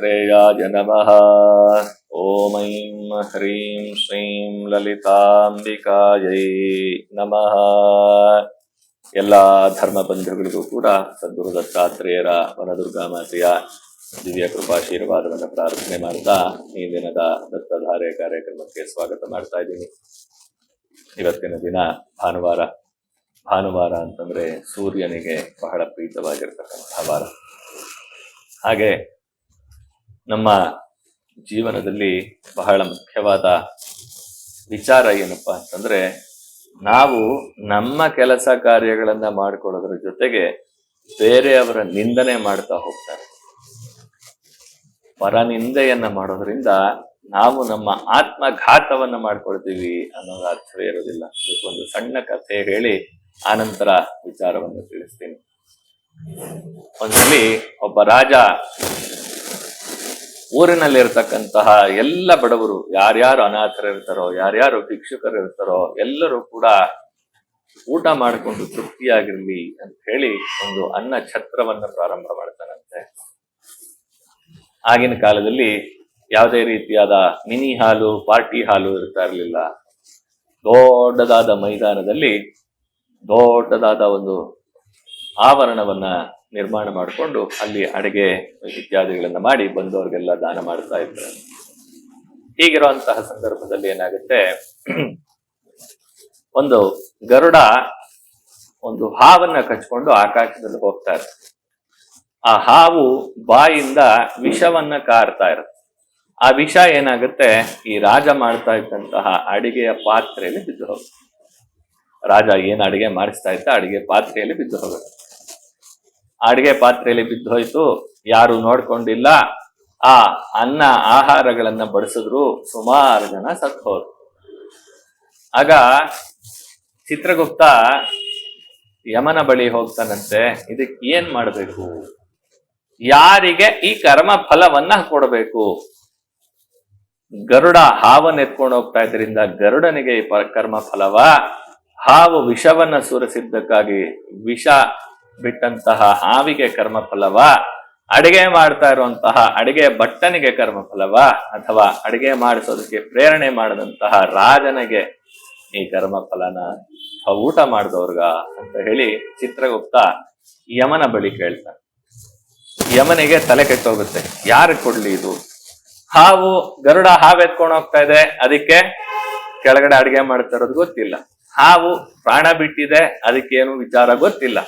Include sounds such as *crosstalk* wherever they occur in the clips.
दत्तात्रेयाय नमः ॐ ऐं ह्रीं श्रीं ಲಲಿತಾಂಬಿಕಾಯೈ ನಮಃ ಎಲ್ಲ ಧರ್ಮ ಬಂಧುಗಳಿಗೂ ಕೂಡ ಸದ್ಗುರು ದತ್ತಾತ್ರೇಯರ ವನದುರ್ಗಾ ಮಾತೆಯ ದಿವ್ಯ ಕೃಪಾಶೀರ್ವಾದವನ್ನು ಪ್ರಾರ್ಥನೆ ಮಾಡ್ತಾ ಈ ದಿನದ ದತ್ತಧಾರೆ ಕಾರ್ಯಕ್ರಮಕ್ಕೆ ಸ್ವಾಗತ ಮಾಡ್ತಾ ಇದ್ದೀನಿ ಇವತ್ತಿನ ದಿನ ಭಾನುವಾರ ಭಾನುವಾರ ಅಂತಂದ್ರೆ ಸೂರ್ಯನಿಗೆ ಬಹಳ ಪ್ರೀತವಾಗಿರ್ತಕ್ಕಂತಹ ವಾರ ಹಾಗೆ ನಮ್ಮ ಜೀವನದಲ್ಲಿ ಬಹಳ ಮುಖ್ಯವಾದ ವಿಚಾರ ಏನಪ್ಪ ಅಂತಂದ್ರೆ, ನಾವು ನಮ್ಮ ಕೆಲಸ ಕಾರ್ಯಗಳನ್ನ ಮಾಡ್ಕೊಳ್ಳೋದ್ರ ಜೊತೆಗೆ ಬೇರೆಯವರ ನಿಂದನೆ ಮಾಡ್ತಾ ಹೋಗ್ತಾರೆ. ಪರನಿಂದೆಯನ್ನ ಮಾಡೋದ್ರಿಂದ ನಾವು ನಮ್ಮ ಆತ್ಮಘಾತವನ್ನ ಮಾಡ್ಕೊಳ್ತೀವಿ ಅನ್ನೋದು ಅರ್ಥವೇ ಇರೋದಿಲ್ಲ. ಅದಕ್ಕೊಂದು ಸಣ್ಣ ಕಥೆ ಹೇಳಿ ಆನಂತರ ವಿಚಾರವನ್ನು ತಿಳಿಸ್ತೀನಿ. ಒಂದ್ಸಲಿ ಒಬ್ಬ ರಾಜ ಊರಿನಲ್ಲಿರ್ತಕ್ಕಂತಹ ಎಲ್ಲ ಬಡವರು, ಯಾರ್ಯಾರು ಅನಾಥರು ಇರ್ತಾರೋ ಯಾರ್ಯಾರು ಭಿಕ್ಷುಕರು ಇರ್ತಾರೋ ಎಲ್ಲರೂ ಕೂಡ ಊಟ ಮಾಡಿಕೊಂಡು ತೃಪ್ತಿಯಾಗಿರ್ಲಿ ಅಂತ ಹೇಳಿ ಒಂದು ಅನ್ನ ಛತ್ರವನ್ನು ಪ್ರಾರಂಭ ಮಾಡ್ತಾನಂತೆ ಆಗಿನ ಕಾಲದಲ್ಲಿ ಯಾವುದೇ ರೀತಿಯಾದ ಮಿನಿ ಹಾಲು, ಪಾರ್ಟಿ ಹಾಲು ಇರ್ತಾ ಇರಲಿಲ್ಲ. ದೊಡ್ಡದಾದ ಮೈದಾನದಲ್ಲಿ ದೊಡ್ಡದಾದ ಒಂದು ಆವರಣವನ್ನ ನಿರ್ಮಾಣ ಮಾಡಿಕೊಂಡು ಅಲ್ಲಿ ಅಡಿಗೆ ಇತ್ಯಾದಿಗಳನ್ನ ಮಾಡಿ ಬಂದವರಿಗೆಲ್ಲ ದಾನ ಮಾಡ್ತಾ ಇದ್ರು ಹೀಗಿರುವಂತಹ ಸಂದರ್ಭದಲ್ಲಿ ಏನಾಗುತ್ತೆ? ಒಂದು ಗರುಡ ಒಂದು ಹಾವನ್ನ ಕಚ್ಕೊಂಡು ಆಕಾಶದಲ್ಲಿ ಹೋಗ್ತಾ ಇರುತ್ತೆ ಆ ಹಾವು ಬಾಯಿಂದ ವಿಷವನ್ನ ಕಾರ್ತಾ ಇರುತ್ತೆ. ಆ ವಿಷ ಏನಾಗುತ್ತೆ? ಈ ರಾಜ ಮಾಡ್ತಾ ಇದ್ದಂತಹ ಅಡಿಗೆಯ ಪಾತ್ರೆಯಲ್ಲಿ ಬಿದ್ದು ಹೋಗುತ್ತೆ. ರಾಜ ಏನ್ ಅಡಿಗೆ ಮಾಡಿಸ್ತಾ ಇದ್ದ ಅಡಿಗೆ ಪಾತ್ರೆಯಲ್ಲಿ ಬಿದ್ದು ಹೋಗುತ್ತೆ. ಅಡಿಗೆ ಪಾತ್ರೆಯಲ್ಲಿ ಬಿದ್ದೋಯ್ತು ಯಾರು ನೋಡ್ಕೊಂಡಿಲ್ಲ. ಆ ಅನ್ನ ಆಹಾರಗಳನ್ನ ಬಡಿಸಿದ್ರು ಸುಮಾರು ಜನ ಸತ್ತೋರು ಆಗ ಚಿತ್ರಗುಪ್ತ ಯಮನ ಬಳಿ ಹೋಗ್ತಾನಂತೆ. ಇದಕ್ಕೆ ಏನ್ ಮಾಡಬೇಕು? ಯಾರಿಗೆ ಈ ಕರ್ಮ ಫಲವನ್ನ ಕೊಡಬೇಕು? ಗರುಡ ಹಾವನ್ನ ಎತ್ಕೊಂಡು ಹೋಗ್ತಾ ಇದ್ರಿಂದ ಗರುಡನಿಗೆ ಈ ಕರ್ಮ ಫಲವ? ಹಾವು ವಿಷವನ್ನ ಸುರಿಸಿದ್ದಕ್ಕಾಗಿ ವಿಷ ಬಿಟ್ಟಂತಹ ಹಾವಿಗೆ ಕರ್ಮಫಲವ? ಅಡಿಗೆ ಮಾಡ್ತಾ ಇರುವಂತಹ ಅಡಿಗೆ ಭಟ್ಟನಿಗೆ ಕರ್ಮಫಲವ? ಅಥವಾ ಅಡಿಗೆ ಮಾಡಿಸೋದಕ್ಕೆ ಪ್ರೇರಣೆ ಮಾಡದಂತಹ ರಾಜನಿಗೆ ಈ ಕರ್ಮಫಲನ? ಊಟ ಮಾಡಿದವ್ರಗ? ಅಂತ ಹೇಳಿ ಚಿತ್ರಗುಪ್ತ ಯಮನ ಬಳಿ ಕೇಳ್ತಾನೆ. ಯಮನಿಗೆ ತಲೆ ಕೆಟ್ಟೋಗುತ್ತೆ. ಯಾರು ಕೊಡ್ಲಿ ಇದು? ಹಾವು ಗರುಡ ಹಾವು ಎತ್ಕೊಂಡು ಹೋಗ್ತಾ ಇದೆ. ಅದಕ್ಕೆ ಕೆಳಗಡೆ ಅಡಿಗೆ ಮಾಡ್ತಾ ಇರೋದು ಗೊತ್ತಿಲ್ಲ. ಹಾವು ಪ್ರಾಣ ಬಿಟ್ಟಿದೆ. ಅದಕ್ಕೇನು ವಿಚಾರ ಗೊತ್ತಿಲ್ಲ.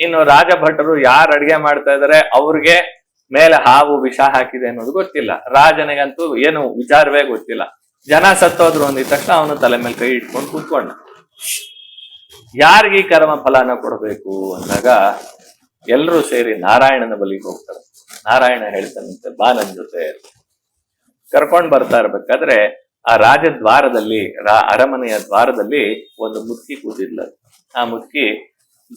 ಇನ್ನು ರಾಜಭಟರು ಯಾರು ಅಡಿಗೆ ಮಾಡ್ತಾ ಇದಾರೆ, ಅವ್ರಿಗೆ ಮೇಲೆ ಹಾವು ವಿಷ ಹಾಕಿದೆ ಅನ್ನೋದು ಗೊತ್ತಿಲ್ಲ. ರಾಜನಿಗಂತೂ ಏನು ವಿಚಾರವೇ ಗೊತ್ತಿಲ್ಲ. ಜನ ಸತ್ತೋದ್ರು ಅಂದಿದ ತಕ್ಷಣ ಅವನು ತಲೆ ಮೇಲೆ ಕೈ ಇಟ್ಕೊಂಡು ಕೂತ್ಕೊಂಡ. ಯಾರಿಗೆ ಈ ಕರ್ಮ ಫಲನ ಕೊಡಬೇಕು ಅಂದಾಗ ಎಲ್ಲರೂ ಸೇರಿ ನಾರಾಯಣನ ಬಲಿಗೆ ಹೋಗ್ತಾರೆ. ನಾರಾಯಣ ಹೇಳ್ತಾನಂತೆ, ಬಾ ನನ್ ಜೊತೆ. ಕರ್ಕೊಂಡ್ ಬರ್ತಾ ಇರ್ಬೇಕಾದ್ರೆ ಆ ರಾಜದ್ವಾರದಲ್ಲಿ, ರಾ- ಅರಮನೆಯ ದ್ವಾರದಲ್ಲಿ ಒಂದು ಮುದುಕಿ ಕೂತಿದ್ಲ. ಆ ಮುದುಕಿ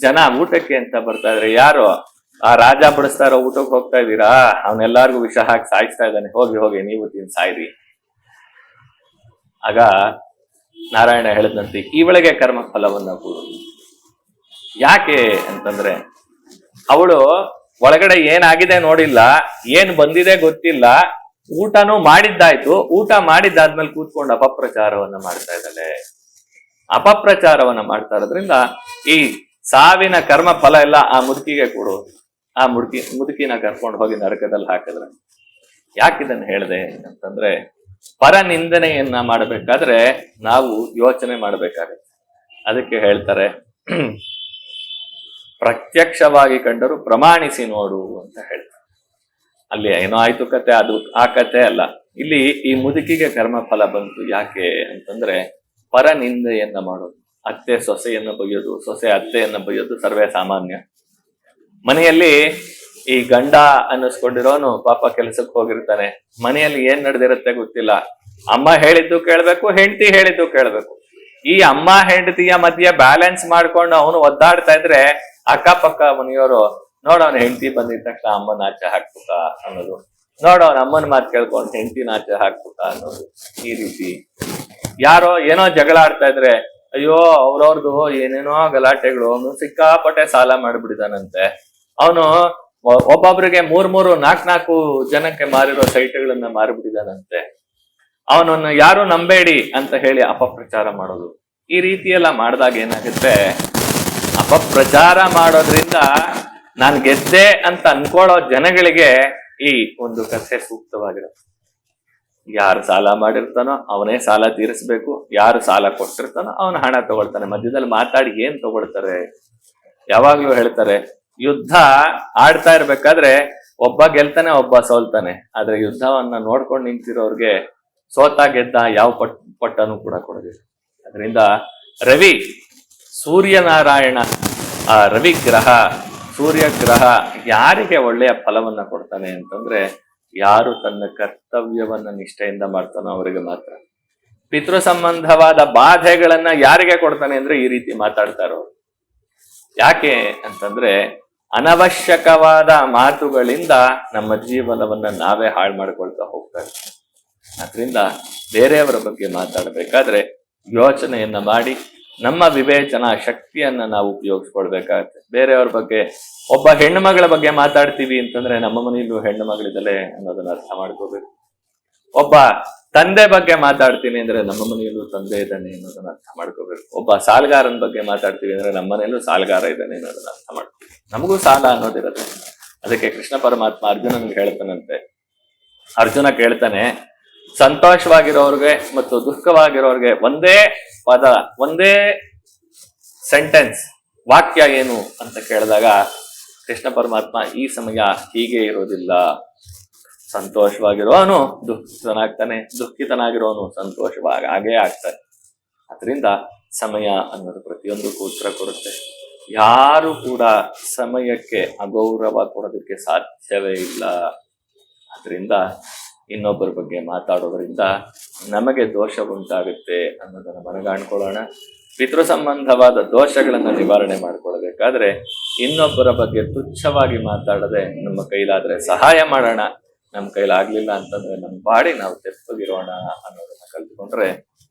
ಜನ ಊಟಕ್ಕೆ ಅಂತ ಬರ್ತಾ ಇದ್ರೆ. ಯಾರು? ಆ ರಾಜ ಬಡಿಸ್ತಾ ಇರೋ ಊಟಕ್ಕೆ ಹೋಗ್ತಾ ಇದ್ದೀರಾ? ಅವನ್ನೆಲ್ಲಾರ್ಗು ವಿಷ ಹಾಕಿ ಸಾಯಿಸ್ತಾ ಇದ್ದಾನೆ. ಹೋಗಿ ಹೋಗಿ, ನೀವು ತಿನ್, ಸಾಯ್ರಿ. ಆಗ ನಾರಾಯಣ ಹೇಳಿದಂತೆ ಒಳಗೆ ಕರ್ಮ ಫಲವನ್ನ ಕೊಡು. ಯಾಕೆ ಅಂತಂದ್ರೆ, ಅವಳು ಒಳಗಡೆ ಏನಾಗಿದೆ ನೋಡಿಲ್ಲ, ಏನ್ ಬಂದಿದೆ ಗೊತ್ತಿಲ್ಲ. ಊಟನೂ ಮಾಡಿದ್ದಾಯ್ತು. ಊಟ ಮಾಡಿದ್ದಾದ್ಮೇಲೆ ಕೂತ್ಕೊಂಡು ಅಪಪ್ರಚಾರವನ್ನ ಮಾಡ್ತಾ ಇದ್ದಾಳೆ. ಅಪಪ್ರಚಾರವನ್ನ ಮಾಡ್ತಾ ಇರೋದ್ರಿಂದ ಈ ಸಾವಿನ ಕರ್ಮ ಫಲ ಎಲ್ಲ ಆ ಮುದುಕಿಗೆ ಕೊಡು. ಆ ಮುದುಕಿ, ಮುದುಕಿನ ಕರ್ಕೊಂಡು ಹೋಗಿ ನರಕದಲ್ಲಿ ಹಾಕಿದ್ರೆ. ಯಾಕಿದನ್ನ ಹೇಳಿದೆ ಅಂತಂದ್ರೆ, ಪರ ನಿಂದನೆಯನ್ನ ಮಾಡಬೇಕಾದ್ರೆ ನಾವು ಯೋಚನೆ ಮಾಡಬೇಕಾಗತ್ತೆ. ಅದಕ್ಕೆ ಹೇಳ್ತಾರೆ, *clears throat* ಪ್ರತ್ಯಕ್ಷವಾಗಿ ಕಂಡರು ಪ್ರಮಾಣಿಸಿ ನೋಡು ಅಂತ ಹೇಳ್ತಾರೆ. ಅಲ್ಲಿ ಏನೋ ಆಯ್ತು ಕತೆ, ಅದು ಆ ಕತೆ ಅಲ್ಲ. ಇಲ್ಲಿ ಈ ಮುದುಕಿಗೆ ಕರ್ಮ ಫಲ ಬಂತು ಯಾಕೆ ಅಂತಂದ್ರೆ, ಪರ ನಿಂದೆಯನ್ನ ಮಾಡೋದು. ಅತ್ತೆ ಸೊಸೆಯನ್ನ ಬೈಯೋದು ಸೊಸೆ ಅತ್ತೆಯನ್ನ ಬೈಯೋದು ಸರ್ವೇ ಸಾಮಾನ್ಯ. ಮನೆಯಲ್ಲಿ ಈ ಗಂಡ ಅನ್ನಿಸ್ಕೊಂಡಿರೋನು ಪಾಪ ಕೆಲಸಕ್ಕೆ ಹೋಗಿರ್ತಾನೆ. ಮನೆಯಲ್ಲಿ ಏನ್ ನಡೆದಿರುತ್ತೆ ಗೊತ್ತಿಲ್ಲ. ಅಮ್ಮ ಹೇಳಿದ್ದು ಕೇಳ್ಬೇಕು, ಹೆಂಡತಿ ಹೇಳಿದ್ದು ಕೇಳ್ಬೇಕು. ಈ ಅಮ್ಮ ಹೆಂಡತಿಯ ಮಧ್ಯೆ ಬ್ಯಾಲೆನ್ಸ್ ಮಾಡ್ಕೊಂಡು ಅವನು ಒದ್ದಾಡ್ತಾ ಇದ್ರೆ ಅಕ್ಕಪಕ್ಕ ಮನೆಯವರು ನೋಡೋನ್ ಹೆಂಡತಿ ಬಂದಿದ ತಕ್ಷಣ ಅಮ್ಮನ ಆಚೆ ಹಾಕ್ಬಿಟ್ಟ ಅನ್ನೋದು. ನೋಡ ಅವನ ಅಮ್ಮನ ಮಾತು ಕೇಳ್ಕೊಂಡು ಹೆಂಡತಿನ ಆಚೆ ಹಾಕ್ಬಿಟ್ಟ ಅನ್ನೋದು ಈ ರೀತಿ. ಯಾರೋ ಏನೋ ಜಗಳ ಆಡ್ತಾ ಇದ್ರೆ ಅಯ್ಯೋ ಅವ್ರವ್ರದ್ದು ಏನೇನೋ ಗಲಾಟೆಗಳು, ಅವನು ಸಿಕ್ಕಾಪಟ್ಟೆ ಸಾಲ ಮಾಡ್ಬಿಟ್ಟಿದಾನಂತೆ. ಅವನು ಒಬ್ಬೊಬ್ರಿಗೆ ಮೂರ್ ಮೂರು ನಾಲ್ಕ್ ನಾಲ್ಕು ಜನಕ್ಕೆ ಮಾರಿರೋ ಸೈಟ್ಗಳನ್ನ ಮಾರಿಬಿಟ್ಟಿದಾನಂತೆ. ಅವನನ್ನು ಯಾರು ನಂಬೇಡಿ ಅಂತ ಹೇಳಿ ಅಪಪ್ರಚಾರ ಮಾಡೋದು. ಈ ರೀತಿಯೆಲ್ಲ ಮಾಡಿದಾಗ ಏನಾಗುತ್ತೆ? ಅಪಪ್ರಚಾರ ಮಾಡೋದ್ರಿಂದ ನಾನು ಗೆದ್ದೆ ಅಂತ ಅನ್ಕೊಳ್ಳೋ ಜನಗಳಿಗೆ ಈ ಒಂದು ಕಥೆ ಸೂಕ್ತವಾಗಿರುತ್ತೆ. ಯಾರು ಸಾಲ ಮಾಡಿರ್ತಾನೋ ಅವನೇ ಸಾಲ ತೀರಿಸ್ಬೇಕು. ಯಾರು ಸಾಲ ಕೊಟ್ಟಿರ್ತಾನೋ ಅವನ ಹಣ ತಗೊಳ್ತಾನೆ. ಮಧ್ಯದಲ್ಲಿ ಮಾತಾಡಿ ಏನ್ ತಗೊಳ್ತಾರೆ? ಯಾವಾಗ್ಲೂ ಹೇಳ್ತಾರೆ, ಯುದ್ಧ ಆಡ್ತಾ ಇರ್ಬೇಕಾದ್ರೆ ಒಬ್ಬ ಗೆಲ್ತಾನೆ, ಒಬ್ಬ ಸೋಲ್ತಾನೆ. ಆದ್ರೆ ಯುದ್ಧವನ್ನ ನೋಡ್ಕೊಂಡು ನಿಂತಿರೋರ್ಗೆ ಸೋತ ಗೆದ್ದ ಯಾವ ಪಟ್, ಪಟ್ಟನು ಕೂಡ ಕೊಡೋದಿಲ್ಲ. ಅದರಿಂದ ರವಿ ಸೂರ್ಯನಾರಾಯಣ, ಆ ರವಿ ಗ್ರಹ ಸೂರ್ಯ ಗ್ರಹ ಯಾರಿಗೆ ಒಳ್ಳೆಯ ಫಲವನ್ನ ಕೊಡ್ತಾನೆ ಅಂತಂದ್ರೆ ಯಾರು ತನ್ನ ಕರ್ತವ್ಯವನ್ನ ನಿಷ್ಠೆಯಿಂದ ಮಾಡ್ತಾನೋ ಅವರಿಗೆ ಮಾತ್ರ. ಪಿತೃ ಸಂಬಂಧವಾದ ಬಾಧೆಗಳನ್ನ ಯಾರಿಗೆ ಕೊಡ್ತಾನೆ ಅಂದ್ರೆ ಈ ರೀತಿ ಮಾತಾಡ್ತಾರೋ. ಯಾಕೆ ಅಂತಂದ್ರೆ ಅನವಶ್ಯಕವಾದ ಮಾತುಗಳಿಂದ ನಮ್ಮ ಜೀವನವನ್ನ ನಾವೇ ಹಾಳು ಮಾಡ್ಕೊಳ್ತಾ ಹೋಗ್ತಾ ಅದರಿಂದ ಬೇರೆಯವರ ಬಗ್ಗೆ ಮಾತಾಡಬೇಕಾದ್ರೆ ಯೋಚನೆಯನ್ನ ಮಾಡಿ ನಮ್ಮ ವಿವೇಚನಾ ಶಕ್ತಿಯನ್ನ ನಾವು ಉಪಯೋಗಿಸ್ಕೊಳ್ಬೇಕಾಗತ್ತೆ ಬೇರೆಯವ್ರ ಬಗ್ಗೆ, ಒಬ್ಬ ಹೆಣ್ಣು ಮಗಳ ಬಗ್ಗೆ ಮಾತಾಡ್ತೀವಿ ಅಂತಂದ್ರೆ ನಮ್ಮ ಮನೆಯಲ್ಲೂ ಹೆಣ್ಣು ಮಗಳಿದಲೆ ಅನ್ನೋದನ್ನ ಅರ್ಥ ಮಾಡ್ಕೋಬೇಕು. ಒಬ್ಬ ತಂದೆ ಬಗ್ಗೆ ಮಾತಾಡ್ತೀನಿ ಅಂದ್ರೆ ನಮ್ಮ ಮನೆಯಲ್ಲೂ ತಂದೆ ಇದ್ದಾನೆ ಅನ್ನೋದನ್ನ ಅರ್ಥ ಮಾಡ್ಕೋಬೇಕು. ಒಬ್ಬ ಸಾಲಗಾರನ ಬಗ್ಗೆ ಮಾತಾಡ್ತೀವಿ ಅಂದ್ರೆ ನಮ್ಮ ಮನೆಯಲ್ಲೂ ಸಾಲಗಾರ ಇದ್ದಾನೆ ಅನ್ನೋದನ್ನ ಅರ್ಥ ಮಾಡ್ಕೋಬೇಕು. ನಮಗೂ ಸಾಲ ಅನ್ನೋದಿರುತ್ತೆ. ಅದಕ್ಕೆ ಕೃಷ್ಣ ಪರಮಾತ್ಮ ಅರ್ಜುನನ್ಗೆ ಹೇಳ್ತಾನಂತೆ. ಅರ್ಜುನ ಕೇಳ್ತಾನೆ, ಸಂತೋಷವಾಗಿರೋರ್ಗೆ ಮತ್ತು ದುಃಖವಾಗಿರೋರ್ಗೆ ಒಂದೇ ಪದ ಒಂದೇ ಸೆಂಟೆನ್ಸ್ ವಾಕ್ಯ ಏನು ಅಂತ ಕೇಳಿದಾಗ ಕೃಷ್ಣ ಪರಮಾತ್ಮ ಈ ಸಮಯ ಹೀಗೆ ಇರೋದಿಲ್ಲ. ಸಂತೋಷವಾಗಿರೋನು ದುಃಖಿತನಾಗ್ತಾನೆ. ದುಃಖಿತನಾಗಿರೋನು ಸಂತೋಷವಾಗಿ ಹಾಗೇ ಆಗ್ತಾನೆ. ಅದರಿಂದ ಸಮಯ ಅನ್ನೋದು ಪ್ರತಿಯೊಂದು ಉತ್ತರ ಕೊಡುತ್ತೆ. ಯಾರು ಕೂಡ ಸಮಯಕ್ಕೆ ಅಗೌರವ ಕೊಡೋದಕ್ಕೆ ಸಾಧ್ಯವೇ ಇಲ್ಲ. ಅದರಿಂದ ಇನ್ನೊಬ್ಬರ ಬಗ್ಗೆ ಮಾತಾಡೋದ್ರಿಂದ ನಮಗೆ ದೋಷ ಉಂಟಾಗುತ್ತೆ ಅನ್ನೋದನ್ನು ಮನಗಾಣ್ಕೊಳ್ಳೋಣ. ಪಿತೃ ಸಂಬಂಧವಾದ ದೋಷಗಳನ್ನು ನಿವಾರಣೆ ಮಾಡ್ಕೊಳ್ಬೇಕಾದ್ರೆ ಇನ್ನೊಬ್ಬರ ಬಗ್ಗೆ ತುಚ್ಛವಾಗಿ ಮಾತಾಡದೆ ನಮ್ಮ ಕೈಲಾದ್ರೆ ಸಹಾಯ ಮಾಡೋಣ. ನಮ್ಮ ಕೈಲಾಗ್ಲಿಲ್ಲ ಅಂತಂದ್ರೆ ನಮ್ಮ ಬಾಡಿ ನಾವು ತೆಪ್ಪಗಿರೋಣ ಅನ್ನೋದನ್ನ ಕಲ್ತ್ಕೊಂಡ್ರೆ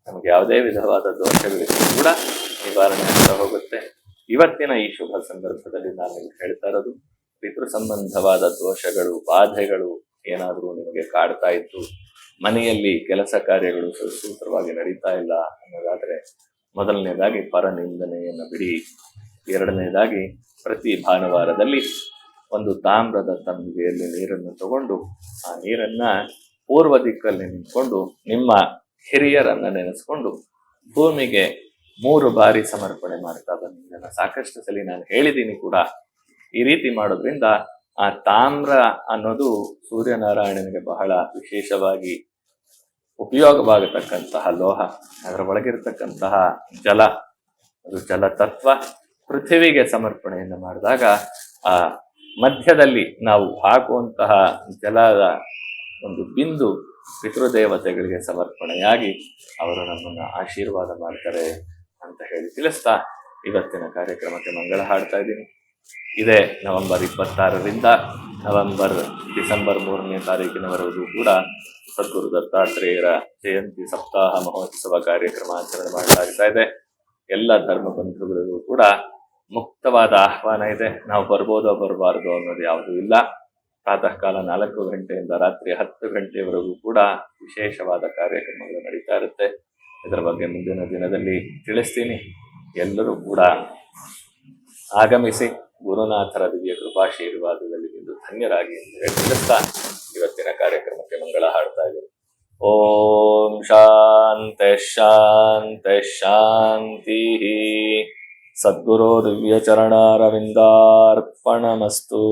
ನಮ್ಗೆ ಯಾವುದೇ ವಿಧವಾದ ದೋಷಗಳಿಗೂ ಕೂಡ ನಿವಾರಣೆ ಆಗ್ತಾ ಹೋಗುತ್ತೆ. ಇವತ್ತಿನ ಈ ಶುಭ ಸಂದರ್ಭದಲ್ಲಿ ನಾನು ಹೇಳ್ತಾ ಇರೋದು, ಪಿತೃ ಸಂಬಂಧವಾದ ದೋಷಗಳು, ಬಾಧೆಗಳು ಏನಾದರೂ ನಿಮಗೆ ಕಾಡ್ತಾ ಇತ್ತು ಮನೆಯಲ್ಲಿ ಕೆಲಸ ಕಾರ್ಯಗಳು ಸುಸೂತ್ರವಾಗಿ ನಡೀತಾ ಇಲ್ಲ ಅನ್ನೋದಾದರೆ ಮೊದಲನೇದಾಗಿ ಪರನಿಂದನೆಯನ್ನು ಬಿಡಿ. ಎರಡನೇದಾಗಿ ಪ್ರತಿ ಭಾನುವಾರದಲ್ಲಿ ಒಂದು ತಾಮ್ರದ ತಂಬಿಗೆಯಲ್ಲಿ ನೀರನ್ನು ತಗೊಂಡು ಆ ನೀರನ್ನ ಪೂರ್ವ ದಿಕ್ಕಲ್ಲಿ ನಿಂತ್ಕೊಂಡು ನಿಮ್ಮ ಹಿರಿಯರನ್ನು ನೆನೆಸ್ಕೊಂಡು ಭೂಮಿಗೆ ಮೂರು ಬಾರಿ ಸಮರ್ಪಣೆ ಮಾಡ್ತಾ ಬನ್ನಿ. ಸಾಕಷ್ಟು ಸಲ ನಾನು ಹೇಳಿದ್ದೀನಿ ಕೂಡ. ಈ ರೀತಿ ಮಾಡೋದ್ರಿಂದ ಆ ತಾಮ್ರ ಅನ್ನೋದು ಸೂರ್ಯನಾರಾಯಣನಿಗೆ ಬಹಳ ವಿಶೇಷವಾಗಿ ಉಪಯೋಗವಾಗತಕ್ಕಂತಹ ಲೋಹ. ಅದರ ಒಳಗಿರ್ತಕ್ಕಂತಹ ಜಲ, ಅದು ಜಲ ತತ್ವ ಪೃಥ್ವಿಗೆ ಸಮರ್ಪಣೆಯನ್ನು ಮಾಡಿದಾಗ ಆ ಮಧ್ಯದಲ್ಲಿ ನಾವು ಹಾಕುವಂತಹ ಜಲದ ಒಂದು ಬಿಂದು ಪಿತೃದೇವತೆಗಳಿಗೆ ಸಮರ್ಪಣೆಯಾಗಿ ಅವರು ನಮ್ಮನ್ನು ಆಶೀರ್ವಾದ ಮಾಡ್ತಾರೆ ಅಂತ ಹೇಳಿ ತಿಳಿಸ್ತಾ ಇವತ್ತಿನ ಕಾರ್ಯಕ್ರಮಕ್ಕೆ ಮಂಗಳ ಹಾಡ್ತಾ ಇದ್ದೀನಿ. ಇದೇ ನವೆಂಬರ್ ಇಪ್ಪತ್ತಾರರಿಂದ ನವೆಂಬರ್ ಡಿಸೆಂಬರ್ ಮೂರನೇ ತಾರೀಕಿನವರೆಗೂ ಕೂಡ ಸದ್ಗುರು ದತ್ತಾತ್ರೇಯರ ಜಯಂತಿ ಸಪ್ತಾಹ ಮಹೋತ್ಸವ ಕಾರ್ಯಕ್ರಮ ಆಚರಣೆ ಮಾಡಲಾಗ್ತಾ ಇದೆ. ಎಲ್ಲ ಧರ್ಮ ಬಂಧುಗಳಿಗೂ ಕೂಡ ಮುಕ್ತವಾದ ಆಹ್ವಾನ ಇದೆ. ನಾವು ಬರ್ಬೋದೋ ಬರಬಾರ್ದು ಅನ್ನೋದು ಯಾವುದೂ ಇಲ್ಲ. ಪ್ರಾತಃ ಕಾಲ ನಾಲ್ಕು ಗಂಟೆಯಿಂದ ರಾತ್ರಿ ಹತ್ತು ಗಂಟೆಯವರೆಗೂ ಕೂಡ ವಿಶೇಷವಾದ ಕಾರ್ಯಕ್ರಮಗಳು ನಡೀತಾ ಇರುತ್ತೆ. ಇದರ ಬಗ್ಗೆ ಮುಂದಿನ ದಿನದಲ್ಲಿ ತಿಳಿಸ್ತೀನಿ. ಎಲ್ಲರೂ ಕೂಡ ಆಗಮಿಸಿ ಗುರುನಾಥರ ದಿವ್ಯ ಕೃಪಾಶೀರ್ವಾದದಲ್ಲಿ ಇಂದು ಧನ್ಯರಾಗಿ ಎಂದು ಹೇಳುತ್ತಾ ಇವತ್ತಿನ ಕಾರ್ಯಕ್ರಮಕ್ಕೆ ಮಂಗಳ ಹಾಡ್ತಾ ಇದ್ದೀನಿ. ಓಂ ಶಾಂತ ಶಾಂತ ಶಾಂತಿ. ಸದ್ಗುರು ದಿವ್ಯ ಚರಣಾರವಿಂದಾರ್ಪಣಮಸ್ತು